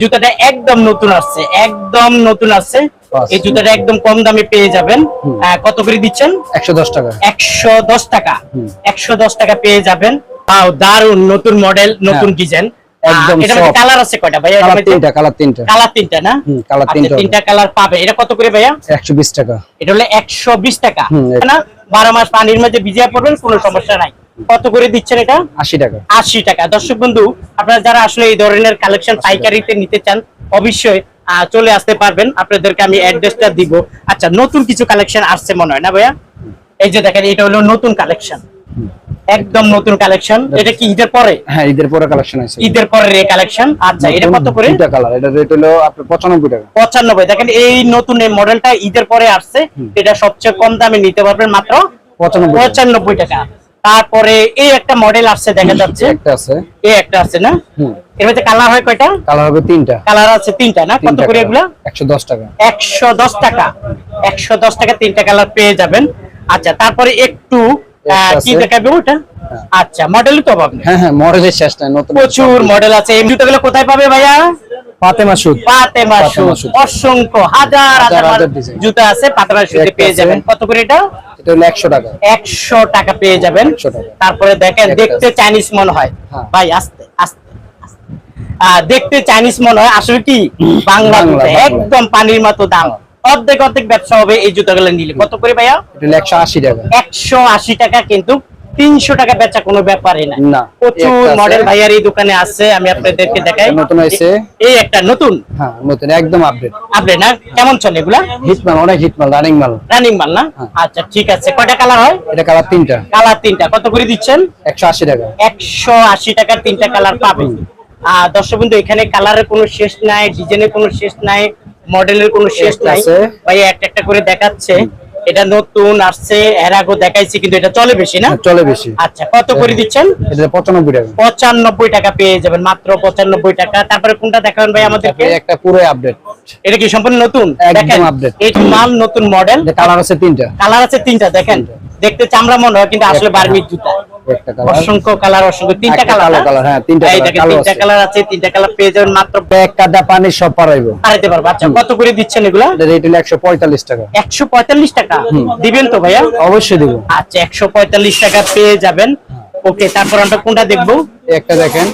জুতাটা একদম নতুন আসছে একদম নতুন আসছে। এই জুতাটা একদম কম দামে পেয়ে যাবেন। কত করে দিচ্ছেন? একশো দশ টাকা। একশো দশ টাকা। একশো দশ টাকা পেয়ে যাবেন। তাও দারুণ নতুন মডেল নতুন ডিজাইন হ্যাঁ। একদম এটা মধ্যে কালার আছে কয়টা ভাইয়া? কালার? তিনটা কালার তিনটা। কালার তিনটা না? colour আচ্ছা, তিনটা তিনটা কালার পাবে। এটা কত করে ভাইয়া? একশো বিশ টাকা। এটা হলো একশো বিশ টাকা। হুম, না? বারো মাস পানির মধ্যে ভিজিয়ে পড়বেন কোনো সমস্যা নাই। কত করে দিচ্ছেন এটা? আশি টাকা। আশি টাকা। দর্শক বন্ধু আপনারা যারা আসলে এই ধরনের কালেকশন পাইকারিতে নিতে চান অবশ্যই চলে আসতে পারবেন। আপনাদেরকে আমি অ্যাড্রেসটা দিব। আচ্ছা নতুন কিছু কালেকশন আসছে মনে হয় না ভাইয়া? এই যে দেখেন এটা হলো নতুন কালেকশন একদম নতুন কালেকশন এটা কি ঈদের পরে? হ্যাঁ ঈদের পরে কালেকশন আছে। ঈদের পরে এই কালেকশন আচ্ছা এটা কত করে? দুইটা কালার এটা রেট হলো আপনার পঁচানব্বই টাকা। পঁচানব্বই। দেখেন এই নতুন এই মডেলটা ঈদের পরে আসছে। এটা সবচেয়ে কম দামে নিতে পারবেন মাত্র পঁচানব্বই টাকা। তারপরে এই একটা মডেল আসছে দেখা যাচ্ছে। একটা আছে। এই একটা আছে না? এর মধ্যে কালার হয় কয়টা? কালার হবে তিনটা। কালার আছে তিনটা না? কত করে এগুলা? একশো দশ টাকা। একশো দশ টাকা। একশো দশ টাকা তিনটা কালার পেয়ে যাবেন। আচ্ছা তারপরে একটু কি দেখাবে ওটা? আচ্ছা মডেল তো পাবেন হ্যাঁ হ্যাঁ মডেলের শেষ নাই নতুন প্রচুর মডেল আছে। এই জুতোগুলো কোথায় পাবে ভাইয়া? পাতেমা সুদ। Fatema Fatema shoes shoes. অসংখ্য হাজার হাজার হাজার মাল design। জুতা আছে পাতেমা শুজে পেয়ে যাবেন। কত করে এটা? এটা হলো একশো টাকা। একশো টাকা পেয়ে যাবেন। তারপরে দেখেন দেখতে চাইনিজ মনে হয়। হ্যাঁ। ভাই আস্তে আস্তে দেখতে চাইনিজ মনে হয়। আসলে কি? বাংলা। একদম পানির মতো দাম। অর্ধেক অর্ধেক ব্যবসা হবে এই জুতাগুলো নিলে। কত করে ভাইয়া? এটা একশো আশি টাকা। একশো আশি টাকা কিন্তু তিনশো টাকা বেচা কোনো ব্যাপারই না। প্রচুর মডেল ভাইয়ার এই দোকানে আছে আমি আপনাদেরকে দেখাই। নতুন হয়েছে। এই একটা নতুন? হ্যাঁ নতুন একদম আপডেট আপনি না? কেমন চলে এগুলা? হিটমাল অনেক হিটমাল রানিং মাল। রানিং মাল না? হ্যাঁ। আচ্ছা ঠিক আছে। কয়টা কালার হয়? এটা কালার তিনটা। কালার তিনটা। কত করে দিচ্ছেন? একশো আশি টাকা। একশো আশি টাকার তিনটা কালার পাবেন। আর দর্শক বন্ধু এখানে কালারের কোনো শেষ নাই ডিজাইনের কোনো শেষ নাই মডেলের কোনো শেষ নাই। ভাই একটা একটা করে দেখাচ্ছে। এটা নতুন আসছে এর আগে দেখাইছি কিন্তু এটা চলে বেশি না? হ্যাঁ, চলে বেশি। আচ্ছা কত করে দিচ্ছেন? এটা পঁচানব্বই টাকা। পঁচানব্বই টাকা পেয়ে যাবেন মাত্র পঁচানব্বই টাকা। তারপরে কোনটা দেখাবেন ভাই আমাদেরকে? একটা পুরো আপডেট এটা কি সম্পূর্ণ নতুন? একদম আপডেট। এই মাল নতুন মডেল কালার আছে তিনটা। কালার আছে তিনটা দেখেন। দেখতে চামড়া মনে হয় কিন্তু আসলে। বার্মির জুতা। কালার অসংখ্য কালার অসংখ্য তিনটা কালার কালো colour, হ্যাঁ, তিনটা এই colour, দেখেন কালো তিনটা কালার আছে তিনটা কালার পেয়ে যাবেন মাত্র কাদা পানি সব পারাইবো হারাইতে পারব। আচ্ছা কত করে দিচ্ছেন এগুলা? রেট হলো টাকা। একশো পঁয়তাল্লিশ টাকা? দিবেন তো ভাইয়া? অবশ্যই দিব। আচ্ছা একশো পঁয়তাল্লিশ টাকা পেয়ে যাবেন। ওকে তারপর আমরা কোনটা দেখব? একটা দেখেন।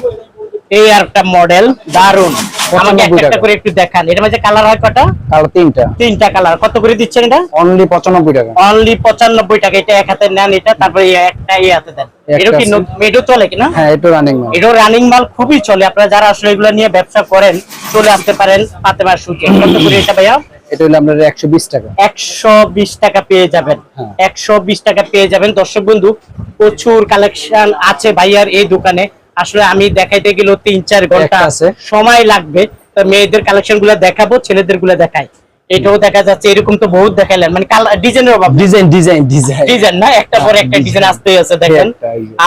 এই আর একটা মডেল দারুণ আমাকে একটা 95 একটা টাকা। করে একটু দেখান। এর মাঝে কালার হয় কটা কালো তিনটা। তিনটা কালার। কত করে দিচ্ছেন এটা? অনলি পঁচানব্বই টাকা। অনলি পঁচানব্বই টাকা। এটা এক হাতে নেন এটা তারপরে একটা এই হাতে দেন। এটা কি আছে। চলে কিনা হ্যাঁ এটা রানিং মাল। রানিং খুবই চলে। আপনারা যারা আসলে এগুলো নিয়ে ব্যবসা করেন চলে আসতে পারেন ফাতেমার সুযোগ কত করে এটা ভাইয়া? এটা হলো আপনার একশো বিশ টাকা। একশো বিশ টাকা পেয়ে যাবেন। হ্যাঁ। একশো বিশ টাকা পেয়ে যাবেন। দর্শক বন্ধু প্রচুর কালেকশন আছে ভাইয়ার এই দোকানে। আসলে আমি দেখাইতে গেলেও তিন চার ঘণ্টা আছে। সময় লাগবে। তো মেয়েদের কালেকশনগুলো দেখাবো ছেলেদেরগুলো দেখাই। এটাও দেখা যাচ্ছে এরকম তো বহুত দেখাইলেন মানে ডিজাইনের অভাব ডিজাইন ডিজাইন ডিজাইন ডিজাইন না একটা পর একটা ডিজাইন আসতে আছে দেখেন।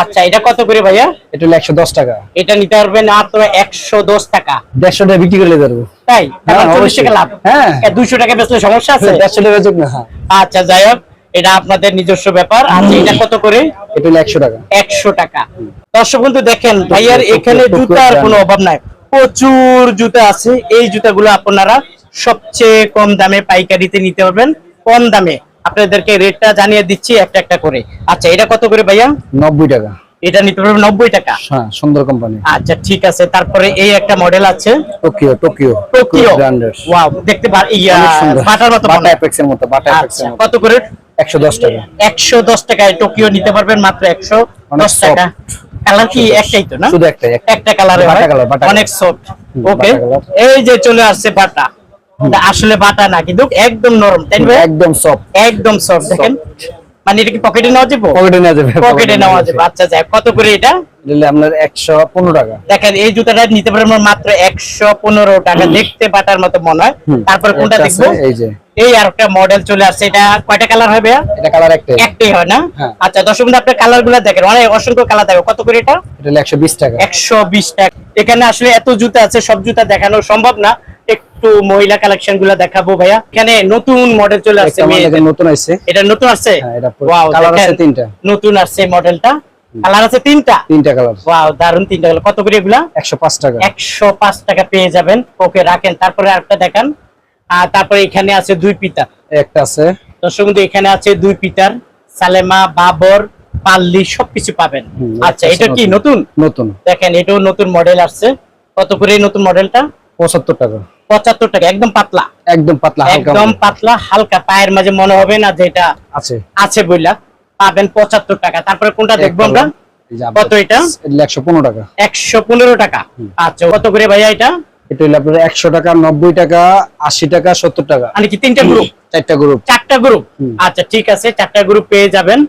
আচ্ছা এটা কত করে ভাইয়া? এটা হলো একশো দশ টাকা। এটা নিতে পারবেন মাত্র একশো দশ টাকা। দেড়শো টাকা বিক্রি করে দেবো তাই? হ্যাঁ। টাকা লাভ। হ্যাঁ। দুইশো টাকা বেচলে সমস্যা আছে? দেড়শো টাকা যোগ না হ্যাঁ। আচ্ছা যাই হোক এটা আপনাদের নিজস্ব ব্যাপার। আচ্ছা এটা কত করে? এটা হলো একশো টাকা। একশো টাকা। দর্শক বন্ধু দেখেন ভাইয়ার এখানে জুতার কোনো অভাব নাই। প্রচুর জুতা আছে। এই জুতাগুলো আপনারা সবচেয়ে কম দামে পাইকারিতে নিতে পারবেন। কম দামে। আপনাদেরকে রেটটা জানিয়ে দিচ্ছি একটা একটা করে। আচ্ছা এটা কত করে ভাইয়া? নব্বই টাকা। এটা নিতে পারবেন নব্বই টাকা। হ্যাঁ সুন্দর কোম্পানি আচ্ছা ঠিক আছে। তারপরে এই একটা মডেল আছে। টোকিও টোকিও টোকিও ওয়াও দেখতে পার ইয়া বাটার মতো বাটা। অ্যাপেক্স এর মতো বাটা আচ্ছা এর মতো। কত করে? একশো দশ টাকা। একশো দশ টাকায় টোকিও নিতে পারবেন মাত্র একশো অনেক দশ টাকা। কালার কি একটাই তো না? শুধু একটাই, একটা। কালারে বাটা বাটা অনেক সফট ওকে এই যে চলে আসছে বাটা। আসলে বাটা না কিন্তু একদম নরম তাই একদম সফট একদম সফট দেখেন। মানে এটা কি পকেটে নেওয়া যাবে? পকেটে নেওয়া যাবে পকেটে নেওয়া যাবে। আচ্ছা যাক কত করে এটা? আপনার একশো পনেরো টাকা। দেখেন এই জুতাটা নিতে পারবেন মাত্র একশো পনেরো টাকা। দেখতে বাটার মতো মনে হয়। তারপর কোনটা দেখব? এই যে। এই আর একটা মডেল চলে আসছে। এটা কয়টা কালার হবে? এটা কালার একটাই। একটাই হয় না? হ্যাঁ। আচ্ছা দর্শক বন্ধু আপনার কালারগুলো দেখেন। অনেক অসংখ্য কালার দেখো। কত করে এটা? এটা হলো একশো বিশ টাকা। একশো বিশ টাকা। এখানে আসলে এত জুতা আছে সব জুতা দেখানো সম্ভব না। একটু মহিলা কালেকশনগুলো দেখাবো ভাইয়া। এখানে নতুন মডেল চলে আসছে নতুন আসছে এটা নতুন আসছে? হ্যাঁ, আছে তিনটা। নতুন আসছে মডেলটা কালার আছে তিনটা? তিনটা কালার ওয়াও দারুণ তিনটা কালার কত করে এগুলা? একশো পাঁচ টাকা। একশো পাঁচ টাকা পেয়ে যাবেন। ওকে রাখেন। তারপরে আরেকটা দেখান। আর তারপরে এখানে আছে দুই পিতা একটা আছে। দর্শক বন্ধু এখানে আছে দুই পিতার। সালেমা বাবর পাল্লি সবকিছু পাবেন। আচ্ছা এটা কি নতুন? নতুন? দেখেন এটাও নতুন মডেল আসছে। কত করে নতুন মডেলটা পঁচাত্তর টাকা। পঁচাত্তর টাকা একদম পাতলা। একদম পাতলা একদম পাতলা হালকা। পায়ের মাঝে মনে হবে না যে এটা আছে। আছে বইলা। পাবেন পঁচাত্তর টাকা। তারপরে কোনটা দেখব আমরা? কত এটা? একশো পনেরো টাকা। একশো পনেরো টাকা। আচ্ছা কত করে ভাইয়া এটা? এটা হলো আপনার একশো টাকা নব্বই টাকা আশি টাকা সত্তর টাকা। মানে কি তিনটা গ্রুপ চারটা গ্রুপ চারটা গ্রুপ আচ্ছা ঠিক আছে চারটা গ্রুপ পেয়ে যাবেন।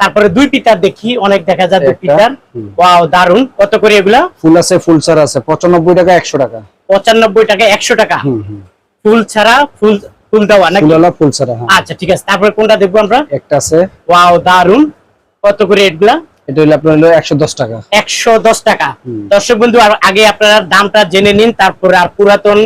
তারপরে দুই পিতার দেখি অনেক দেখা যায় দুই পিতার। ওয়াও দারুণ কত করে এগুলা? ফুল আছে ফুল চার আছে। পঁচানব্বই টাকা একশো টাকা। পঁচানব্বই টাকা একশো টাকা। ফুল ছাড়া ফুল ফুল দেওয়া নাকি? ফুলওয়ালা ফুল ছাড়া হ্যাঁ। আচ্ছা ঠিক আছে। তারপরে কোনটা দেখব আমরা? একটা আছে। ওয়াও দারুণ কত করে এগুলা এটা হলো আপনার হলো একশো দশ টাকা। একশো দশ টাকা। দর্শক বন্ধু আর আগে আপনারা দামটা জেনে নিন তারপরে আর পুরাতন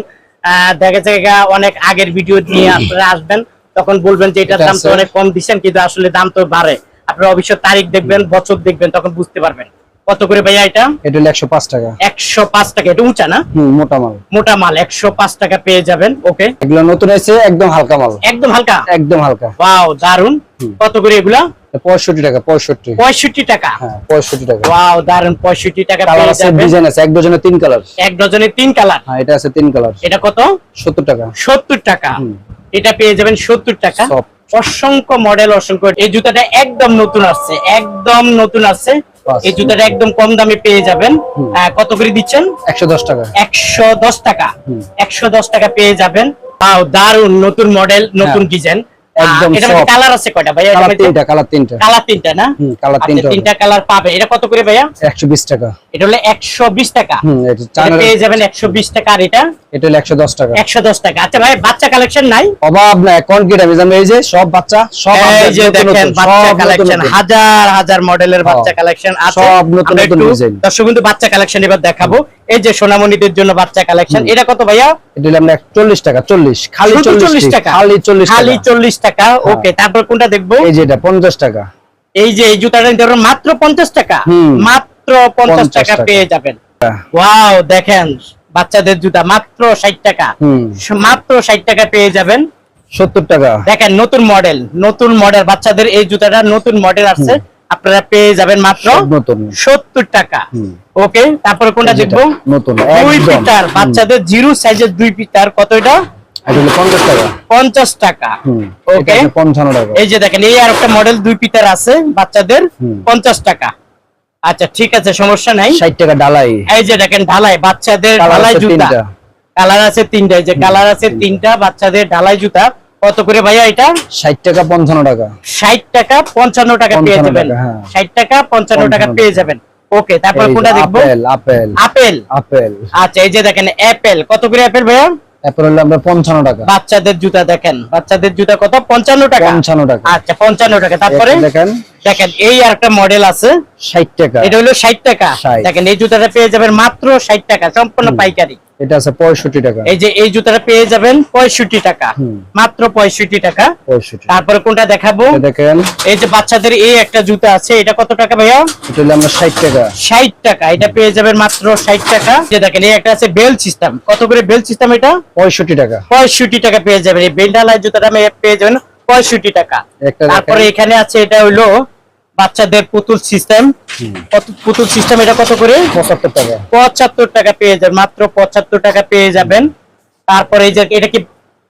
দেখা অনেক আগের ভিডিও নিয়ে আপনারা আসবেন তখন বলবেন যে এটার এটা দাম তো অনেক কম দিচ্ছেন কিন্তু আসলে দাম তো বাড়ে। আপনারা অবশ্যই তারিখ দেখবেন বছর দেখবেন তখন বুঝতে পারবেন। কত করে ভাইয়া এটা? এটা হলো একশো পাঁচ টাকা। একশো পাঁচ টাকা। এটা উঁচা না? হুম মোটা মাল। মোটা মাল একশো পাঁচ টাকা পেয়ে যাবেন ওকে? এগুলো নতুন আছে একদম হালকা মাল। একদম হালকা? একদম হালকা। ওয়াও দারুণ কত করে এগুলা? টাকা পঁয়ষট্টি। পঁয়ষট্টি টাকা? হ্যাঁ পঁয়ষট্টি টাকা। ওয়াও দারুণ পঁয়ষট্টি টাকা পেয়ে আছে যাবেন। ডিজাইন আছে এক ডজনে তিন কালার এক ডজনে তিন কালার হ্যাঁ এটা আছে তিন কালার এটা কত? সত্তর টাকা। সত্তর টাকা। এটা পেয়ে যাবেন সত্তর টাকা। সব। অসংখ্য মডেল অসংখ্য এই জুতাটা একদম নতুন আসছে একদম নতুন আসছে। এই জুতাটা একদম কম দামে পেয়ে যাবেন। কত করে দিচ্ছেন? একশো দশ টাকা। একশো দশ টাকা। একশো দশ টাকা পেয়ে যাবেন। দারুণ নতুন মডেল নতুন হ্যাঁ। ডিজাইন একদম কালার আছে কয়টা ভাইয়া? কালার তিনটা কালার তিনটা। কালার তিনটা না? আচ্ছা, তিনটা তিনটা কালার পাবে এটা কত করে ভাইয়া? একশো বিশ টাকা। এটা হলো একশো বিশ টাকা। হুম এটা এটা পেয়ে যাবেন একশো বিশ টাকা আর এটা? এটা হলো একশো দশ টাকা। একশো দশ টাকা। আচ্ছা ভাই বাচ্চা কালেকশন নাই? অভাব নাই আমি জানি এই যে সব বাচ্চা সব এই যে দেখেন বাচ্চা কালেকশন হাজার হাজার মডেলের বাচ্চা হ্যাঁ। কালেকশন আছে। সব নতুন নতুন দর্শক কিন্তু বাচ্চা কালেকশন এবার দেখাবো। এই যে সোনামণিদের জন্য বাচ্চা কালেকশন এটা কত ভাইয়া? এটা হলো আমরা চল্লিশ টাকা চল্লিশ। খালি শুধু চল্লিশ টাকা? খালি চল্লিশ খালি টাকা। চল্লিশ টাকা? ওকে তারপর কোনটা দেখব? এই যে এটা পঞ্চাশ টাকা। এই যে এই জুতাটা মাত্র পঞ্চাশ টাকা। হুম। মাত্র পঞ্চাশ টাকা। পেয়ে যাবেন। ওয়াও দেখেন বাচ্চাদের জুতা মাত্র ষাট টাকা। মাত্র ষাট টাকা পেয়ে যাবেন। সত্তর টাকা। দেখেন নতুন মডেল নতুন মডেল বাচ্চাদের এই জুতাটা নতুন মডেল আছে আপনারা পেয়ে যাবেন মাত্র সত্তর টাকা। ওকে তারপরে কোনটা দেখব? নতুন দুই পিটার বাচ্চাদের জিরো সাইজের দুই পিটার কত এটা? পঞ্চাশ টাকা। ওকে। এই যে দেখেন এই আর একটা মডেল দুই পিটার আছে বাচ্চাদের পঞ্চাশ টাকা। আচ্ছা ঠিক আছে সমস্যা নাই। ষাট টাকা ডালাই এই যে দেখেন ঢালাই বাচ্চাদের কালার ঢালাই আছে জুতা। তিনটা। কালার আছে তিনটা এই যে কালার আছে তিনটা বাচ্চাদের ঢালাই জুতা। কত করে ভাইয়া এটা? ষাট টাকা পঞ্চান্ন টাকা। ষাট টাকা পঞ্চান্ন টাকা পেয়ে যাবেন। টাকা, হ্যাঁ। ষাট টাকা পঞ্চান্ন টাকা পেয়ে যাবেন। ওকে তারপর কোনটা দেখব? Apple apple. আপেল। আপেল। আচ্ছা এই যে দেখেন অ্যাপেল কত করে অ্যাপেল ভাইয়া? তারপর হলো আমরা পঞ্চান্ন টাকা। বাচ্চাদের জুতা দেখেন। বাচ্চাদের জুতা কত? পঞ্চান্ন টাকা? পঞ্চান্ন টাকা। আচ্ছা পঞ্চান্ন টাকা। তারপরে? দেখেন। দেখেন এই আর একটা মডেল আছে। ষাট টাকা। এটা হলো ষাট টাকা। 60 দেখেন এই জুতাটা পেয়ে যাবেন মাত্র ষাট টাকা সম্পূর্ণ পাইকারি। এটা আছে পঁয়ষট্টি টাকা। এই যে এই জুতাটা পেয়ে যাবেন পঁয়ষট্টি টাকা। হুম। মাত্র পঁয়ষট্টি টাকা। পঁয়ষট্টি। তারপরে কোনটা দেখাবো? দেখেন। এই যে বাচ্চাদের এই একটা জুতা আছে এটা কত টাকা ভাইয়া? এটা হলো আমরা ষাট টাকা। ষাট টাকা। এটা পেয়ে যাবেন মাত্র ষাট টাকা। যে দেখেন এই একটা আছে বেল সিস্টেম। কত করে বেল সিস্টেম এটা? পঁয়ষট্টি টাকা। পঁয়ষট্টি টাকা পেয়ে যাবেন। এই বেন্ডালাই জুতাটা আমি পেয়ে যাবেন পঁয়ষট্টি টাকা। তারপরে এখানে আছে এটা হলো বাচ্চাদের পুতুল সিস্টেম পুতুল সিস্টেম এটা কত করে? পঁচাত্তর টাকা। পঁচাত্তর টাকা পেয়ে যাবেন মাত্র পঁচাত্তর টাকা পেয়ে যাবেন। তারপরে এই যে এটা কি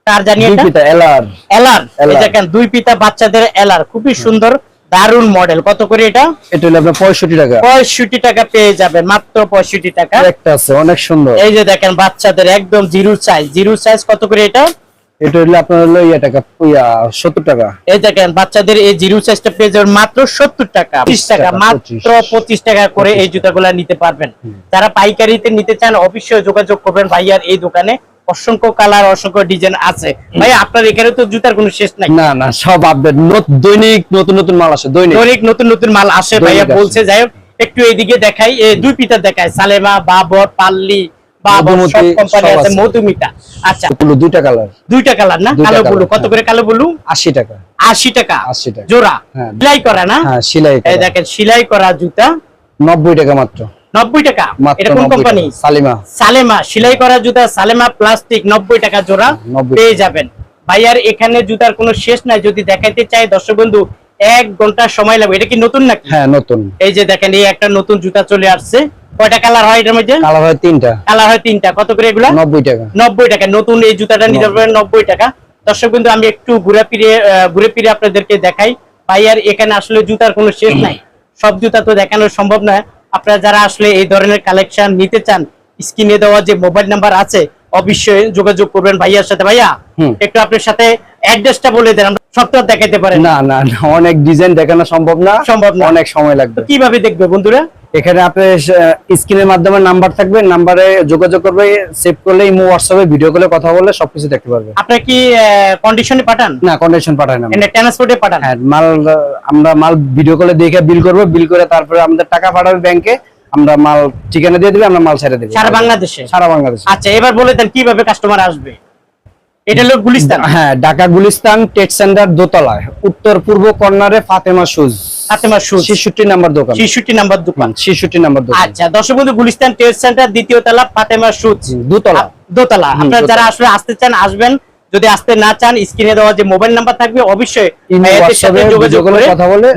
কার জানি দুই পিতা এলার এলার এই দেখেন দুই পিতা বাচ্চাদের এলার খুবই সুন্দর দারুণ মডেল কত করে এটা? এটা হলো আপনার পঁয়ষট্টি টাকা। পঁয়ষট্টি টাকা পেয়ে যাবেন মাত্র পঁয়ষট্টি টাকা। একটা আছে অনেক সুন্দর। এই যে দেখেন বাচ্চাদের একদম জিরো সাইজ জিরো সাইজ কত করে এটা? এটা হলো আপনার হলো ইয়া টাকা ইয়া সত্তর টাকা। এই দেখেন বাচ্চাদের এই জিরো সাইজটা পেয়ে যাবেন মাত্র সত্তর টাকা। পঁচিশ টাকা টাকা, মাত্র 25 টাকা করে এই জুতাগুলা নিতে পারবেন। যারা পাইকারিতে নিতে চান অবশ্যই যোগাযোগ করবেন ভাইয়ার এই দোকানে। অসংখ্য কালার অসংখ্য ডিজাইন আছে। ভাই আপনার এখানে তো জুতার কোনো শেষ নাই। না না সব আপডেট দৈনিক নতুন নতুন মাল আসে দৈনিক। নতুন নতুন মাল আসে ভাইয়া বলছে। যাই একটু এইদিকে দেখাই। দুই পিতা দেখায়। সালেমা বাবর পাল্লি মধুমতি, সব কোম্পানি সব আছে আছে। মধুমিতা। আচ্ছা। দুইটা কালার দুইটা কালার না? কালো ব্লু। কত হ্যাঁ। করে কালো ব্লু? আশি টাকা। আশি টাকা। 80 টাকা। জোড়া। সেলাই করা না? সেলাই এই দেখেন সেলাই করা জুতা। নব্বই টাকা মাত্র। নব্বই টাকা? এটা কোন কোম্পানি টাকা। সালেমা। সেলাই করা জুতা সালেমা প্লাস্টিক নব্বই টাকা জোড়া। পেয়ে যাবেন। ভাইয়ার এখানে জুতার কোনো শেষ নাই। যদি দেখাইতে চাই দর্শক বন্ধু এক ঘণ্টা সময় লাগবে। এটা কি নতুন নাকি? হ্যাঁ নতুন। এই যে দেখেন এই একটা নতুন জুতা চলে আসছে। কয়টা কালার হয় এটার মধ্যে? কালার হয় তিনটা। কালার হয় তিনটা। কত করে এগুলা? নব্বই টাকা। নব্বই টাকা। নতুন এই জুতাটা নিতে পারবেন নব্বই টাকা। দর্শক আমি একটু ঘুরে ফিরে ঘুরে ফিরে আপনাদেরকে দেখাই। ভাইয়ার এখানে আসলে জুতার কোনো শেষ নাই। সব জুতা তো দেখানো সম্ভব নয়। আপনারা যারা আসলে এই ধরনের কালেকশন নিতে চান স্ক্রিনে দেওয়া যে মোবাইল নাম্বার আছে অবশ্যই যোগাযোগ করবেন ভাইয়ার সাথে। ভাইয়া একটু আপনার সাথে অ্যাড্রেসটা বলে দেন আমরা সব তো আর দেখাইতে পারেন না। না, অনেক ডিজাইন দেখানো সম্ভব না। সম্ভব না। অনেক সময় লাগবে। কীভাবে দেখবে বন্ধুরা? এখানে আপনার স্ক্রিনের মাধ্যমে নাম্বার থাকবে নাম্বারে যোগাযোগ করবে সেভ করলে ইমো হোয়াটসঅ্যাপে ভিডিও কলে কথা বললে সবকিছু দেখতে পারবে। আপনার কি কন্ডিশনে পাঠান? না কন্ডিশন পাঠায় না এনে ট্রান্সপোর্টে পাঠান? হ্যাঁ মাল আমরা মাল ভিডিও কলে দেখে বিল করব বিল করে তারপরে আমাদের টাকা পাঠাবে ব্যাংকে আমরা মাল ঠিকানা দিয়ে দিবে আমরা মাল ছেড়ে দেবো। সারা বাংলাদেশে? সারা বাংলাদেশ। আচ্ছা এবার বলে দেন কীভাবে কাস্টমার আসবে? এটা হলো গুলিস্তান। হ্যাঁ ঢাকা গুলিস্তান টেট সেন্টার দোতলায় উত্তর পূর্ব কর্নারে ফাতেমা শুজ ফাতেমা নাম্বার দোকান। ছিষট্টি নাম্বার দোকান। ছেষট্টি নাম্বার দোকান। আচ্ছা দর্শক বন্ধু গুলিস্তান সেন্টার দ্বিতীয় তলা ফাতেমা দোতলা। দোতলা। আপনারা যারা আসলে আসতে চান আসবেন। যদি আসতে না চান স্ক্রিনে দেওয়া যে মোবাইল নাম্বার থাকবে অবশ্যই যোগাযোগ করে কথা বলে